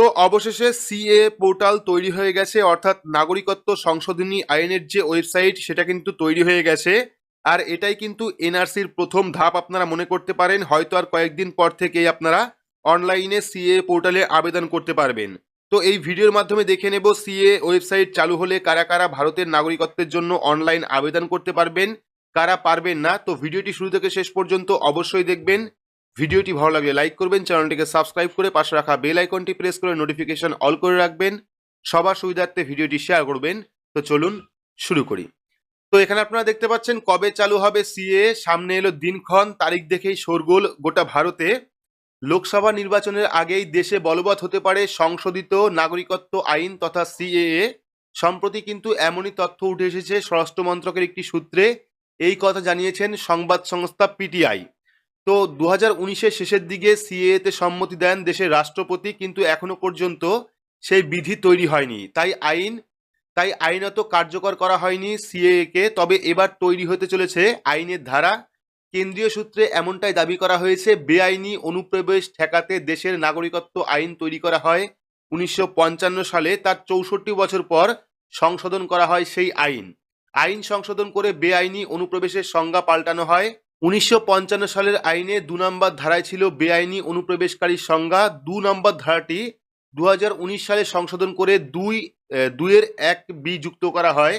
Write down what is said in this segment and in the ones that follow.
তো অবশেষে CA portal তৈরি হয়ে গেছে, অর্থাৎ নাগরিকত্ব সংশোধনী আইনের যে ওয়েবসাইট, সেটা কিন্তু তৈরি হয়ে গেছে। আর এটাই কিন্তু এনআরসির প্রথম ধাপ আপনারা মনে করতে পারেন, হয়তো আর কয়েকদিন পর থেকেই আপনারা অনলাইনে সিএ পোর্টালে আবেদন করতে পারবেন। তো এই ভিডিওর মাধ্যমে দেখে নেব সিএ ওয়েবসাইট চালু হলে কারা কারা ভারতের নাগরিকত্বের জন্য অনলাইন আবেদন করতে পারবেন, কারা পারবেন না। তো ভিডিওটি শুরু থেকে শেষ পর্যন্ত অবশ্যই দেখবেন। ভিডিওটি ভালো লাগলে লাইক করবেন, চ্যানেলটিকে সাবস্ক্রাইব করে পাশে রাখা বেল আইকনটি প্রেস করে নোটিফিকেশন অল করে রাখবেন, সবার সুবিধার্থে ভিডিওটি শেয়ার করবেন। তো চলুন শুরু করি। তো এখানে আপনারা দেখতে পাচ্ছেন কবে চালু হবে সিএ, সামনে এলো দিনক্ষণ, তারিখ দেখেই শোরগোল গোটা ভারতে। লোকসভা নির্বাচনের আগেই দেশে বলবৎ হতে পারে সংশোধিত নাগরিকত্ব আইন তথা সিএএ। সম্প্রতি কিন্তু এমনই তথ্য উঠে এসেছে স্বরাষ্ট্র মন্ত্রকের একটি সূত্রে। এই কথা জানিয়েছেন সংবাদ সংস্থা পিটিআই। তো দু হাজার শেষের দিকে সিএতে সম্মতি দেন দেশের রাষ্ট্রপতি, কিন্তু এখনও পর্যন্ত সেই বিধি তৈরি হয়নি। তাই আইন, তাই আইনত কার্যকর করা হয়নি সিএএ কে তবে এবার তৈরি হতে চলেছে আইনের ধারা। কেন্দ্রীয় সূত্রে এমনটাই দাবি করা হয়েছে, বেআইনি অনুপ্রবেশ ঠেকাতে দেশের নাগরিকত্ব আইন তৈরি করা হয়। উনিশশো পঞ্চান্ন সালে তার চৌষট্টি বছর পর সংশোধন করা হয় সেই আইন। আইন সংশোধন করে বেআইনি অনুপ্রবেশের সংজ্ঞা পাল্টানো হয়। উনিশশো পঞ্চান্ন সালের আইনে দু নম্বর ধারায় ছিল বেআইনি অনুপ্রবেশকারীর সংজ্ঞা। দু নম্বর ধারাটি দু হাজার উনিশ সালে সংশোধন করে দুই দুইয়ের এক বি যুক্ত করা হয়।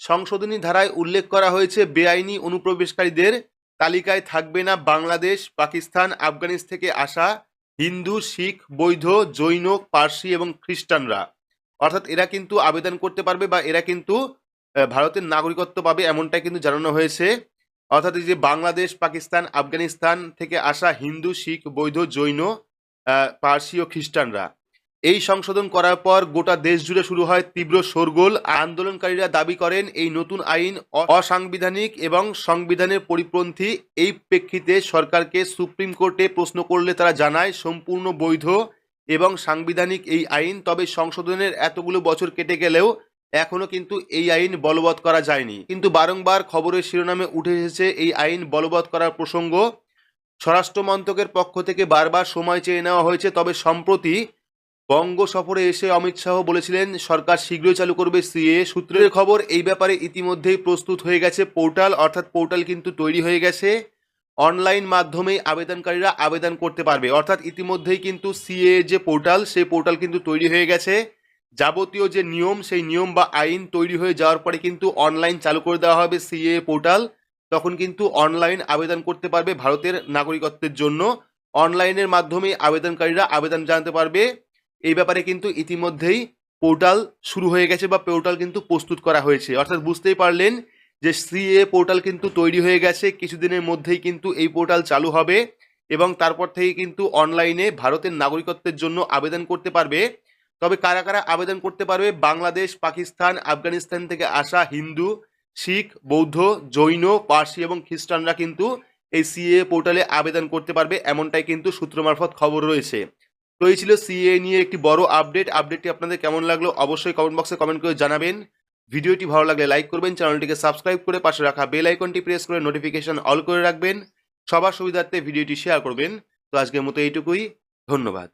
সংশোধনী ধারায় উল্লেখ করা হয়েছে, বেআইনি অনুপ্রবেশকারীদের তালিকায় থাকবে না বাংলাদেশ, পাকিস্তান, আফগানিস্তান থেকে আসা হিন্দু, শিখ বৈধ জৈন, পার্সি এবং খ্রিস্টানরা। অর্থাৎ এরা কিন্তু আবেদন করতে পারবে বা এরা কিন্তু ভারতের নাগরিকত্ব পাবে এমনটাই কিন্তু জানানো হয়েছে। অর্থাৎ এই যে বাংলাদেশ, পাকিস্তান, আফগানিস্তান থেকে আসা হিন্দু, শিখ বৈধ জৈন পার্সি ও খ্রিস্টানরা, এই সংশোধন করার পর গোটা দেশ জুড়ে শুরু হয় তীব্র শোরগোল। আন্দোলনকারীরা দাবি করেন এই নতুন আইন অসাংবিধানিক এবং সংবিধানের পরিপন্থী। এই প্রেক্ষিতে সরকারকে সুপ্রিম কোর্টে প্রশ্ন করলে তারা জানায়, সম্পূর্ণ বৈধ এবং সাংবিধানিক এই আইন, তবে সংশোধনের এতগুলো বছর কেটে গেলেও এখনও কিন্তু এই আইন বলবৎ করা যায়নি। কিন্তু বারংবার খবরের শিরোনামে উঠে এসেছে এই আইন বলবৎ করার প্রসঙ্গ। স্বরাষ্ট্র মন্ত্রকের পক্ষ থেকে বারবার সময় চেয়ে নেওয়া হয়েছে, তবে সম্প্রতি বঙ্গ সফরে এসে অমিত শাহ বলেছিলেন, সরকার শীঘ্রই চালু করবে সিএ সূত্রের খবর। এই ব্যাপারে ইতিমধ্যেই প্রস্তুত হয়ে গেছে পোর্টাল, অর্থাৎ পোর্টাল কিন্তু তৈরি হয়ে গেছে। অনলাইন মাধ্যমেই আবেদনকারীরা আবেদন করতে পারবে। অর্থাৎ ইতিমধ্যেই কিন্তু সিএ যে পোর্টাল, সেই পোর্টাল কিন্তু তৈরি হয়ে গেছে। যাবতীয় যে নিয়ম, সেই নিয়ম বা আইন তৈরি হয়ে যাওয়ার পরে কিন্তু অনলাইন চালু করে দেওয়া হবে সিএ পোর্টাল তখন কিন্তু অনলাইন আবেদন করতে পারবে ভারতের নাগরিকত্বের জন্য। অনলাইনের মাধ্যমে আবেদনকারীরা আবেদন জানাতে পারবে। এই ব্যাপারে কিন্তু ইতিমধ্যেই পোর্টাল শুরু হয়ে গেছে বা পোর্টাল কিন্তু প্রস্তুত করা হয়েছে। অর্থাৎ বুঝতেই পারলেন যে সিএ পোর্টাল কিন্তু তৈরি হয়ে গেছে। কিছুদিনের মধ্যেই কিন্তু এই পোর্টাল চালু হবে এবং তারপর থেকে কিন্তু অনলাইনে ভারতের নাগরিকত্বের জন্য আবেদন করতে পারবে। তবে কারা কারা আবেদন করতে পারবে? বাংলাদেশ, পাকিস্তান, আফগানিস্তান থেকে আসা হিন্দু, শিখ, বৌদ্ধ, জৈন, পার্সি এবং খ্রিস্টানরা কিন্তু এই সিএ পোর্টালে আবেদন করতে পারবে, এমনটাই কিন্তু সূত্র মারফত খবর রয়েছে। তো এই ছিল সিএ নিয়ে একটি বড় আপডেট। আপডেটটি আপনাদের কেমন লাগল অবশ্যই কমেন্ট বক্সে কমেন্ট করে জানাবেন। ভিডিওটি ভালো লাগলে লাইক করবেন, চ্যানেলটিকে সাবস্ক্রাইব করে পাশে রাখা বেল আইকনটি প্রেস করে নোটিফিকেশন অল করে রাখবেন। সবার সুবিধার্থে ভিডিওটি শেয়ার করবেন। তো আজকের মতো এইটুকুই। ধন্যবাদ।